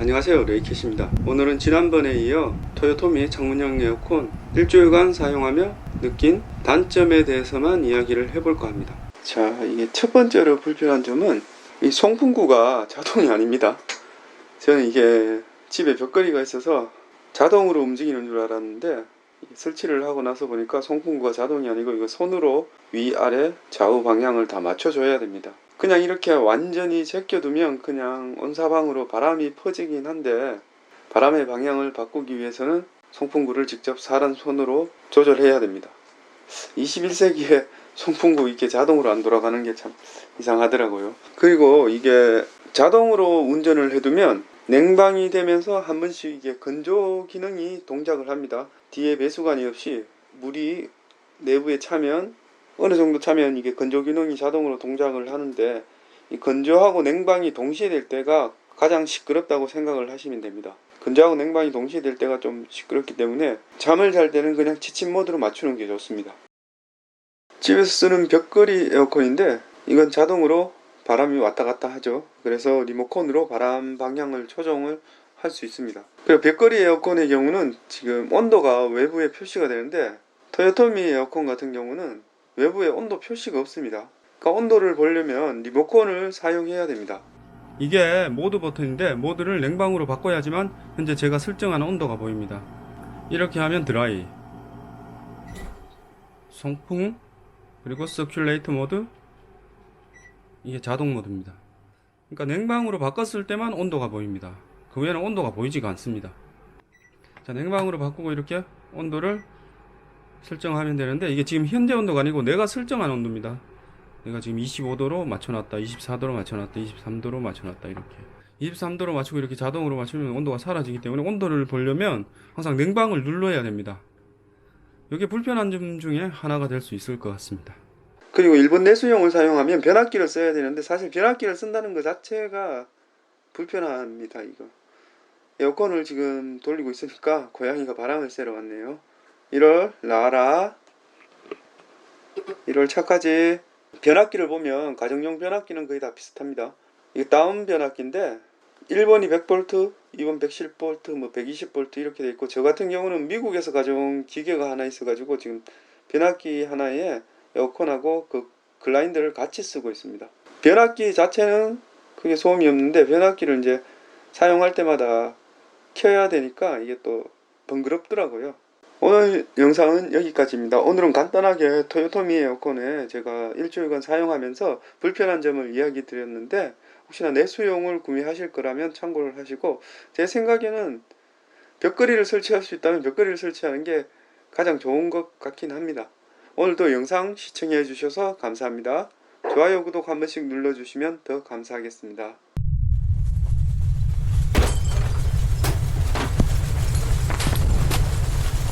안녕하세요 레이켓입니다. 오늘은 지난번에 이어 토요토미 창문형 에어컨 일주일간 사용하며 느낀 단점에 대해서만 이야기를 해볼까 합니다. 자 이게 첫 번째로 불편한 점은 이 송풍구가 자동이 아닙니다. 저는 이게 집에 벽걸이가 있어서 자동으로 움직이는 줄 알았는데 설치를 하고 나서 보니까 송풍구가 자동이 아니고 이거 손으로 위아래 좌우 방향을 다 맞춰줘야 됩니다 그냥 이렇게 완전히 제껴두면 그냥 온 사방으로 바람이 퍼지긴 한데 바람의 방향을 바꾸기 위해서는 송풍구를 직접 사람 손으로 조절해야 됩니다. 21세기에 송풍구 이렇게 자동으로 안 돌아가는 게 참 이상하더라고요. 그리고 이게 자동으로 운전을 해두면 냉방이 되면서 한 번씩 이게 건조 기능이 동작을 합니다. 뒤에 배수관이 없이 물이 내부에 차면 어느 정도 차면 이게 건조 기능이 자동으로 동작을 하는데 이 건조하고 냉방이 동시에 될 때가 가장 시끄럽다고 생각을 하시면 됩니다. 건조하고 냉방이 동시에 될 때가 좀 시끄럽기 때문에 잠을 잘 때는 그냥 지침 모드로 맞추는 게 좋습니다. 집에서 쓰는 벽걸이 에어컨인데 이건 자동으로 바람이 왔다 갔다 하죠. 그래서 리모컨으로 바람 방향을 조정을 할 수 있습니다. 그리고 벽걸이 에어컨의 경우는 지금 온도가 외부에 표시가 되는데 토요토미 에어컨 같은 경우는 외부에 온도 표시가 없습니다. 그러니까 온도를 보려면 리모컨을 사용해야 됩니다. 이게 모드 버튼인데 모드를 냉방으로 바꿔야지만 현재 제가 설정한 온도가 보입니다. 이렇게 하면 드라이, 송풍, 그리고 서큘레이터 모드, 이게 자동 모드입니다. 그러니까 냉방으로 바꿨을 때만 온도가 보입니다. 그 외에는 온도가 보이지가 않습니다. 자, 냉방으로 바꾸고 이렇게 온도를 설정하면 되는데 이게 지금 현재 온도가 아니고 내가 설정한 온도입니다. 내가 지금 25도로 맞춰놨다, 24도로 맞춰놨다, 23도로 맞춰놨다 이렇게. 23도로 맞추고 이렇게 자동으로 맞추면 온도가 사라지기 때문에 온도를 보려면 항상 냉방을 눌러야 됩니다. 이게 불편한 점 중에 하나가 될 수 있을 것 같습니다. 그리고 일본 내수용을 사용하면 변압기를 써야 되는데 사실 변압기를 쓴다는 것 자체가 불편합니다. 이거 에어컨을 지금 돌리고 있으니까 고양이가 바람을 쐬러 왔네요. 1월 나와라 1월 차까지 변압기를 보면 가정용 변압기는 거의 다 비슷합니다 이게 다운 변압기인데 1번이 100V 2번 110V 뭐 120V 이렇게 돼 있고 저 같은 경우는 미국에서 가져온 기계가 하나 있어 가지고 지금 변압기 하나에 에어컨하고 그 글라인더를 같이 쓰고 있습니다 변압기 자체는 크게 소음이 없는데 변압기를 이제 사용할 때마다 켜야 되니까 이게 또 번거롭더라고요 오늘 영상은 여기까지입니다. 오늘은 간단하게 토요토미 에어컨에 제가 일주일간 사용하면서 불편한 점을 이야기 드렸는데 혹시나 내수용을 구매하실 거라면 참고를 하시고 제 생각에는 벽걸이를 설치할 수 있다면 벽걸이를 설치하는 게 가장 좋은 것 같긴 합니다. 오늘도 영상 시청해 주셔서 감사합니다. 좋아요, 구독 한 번씩 눌러주시면 더 감사하겠습니다.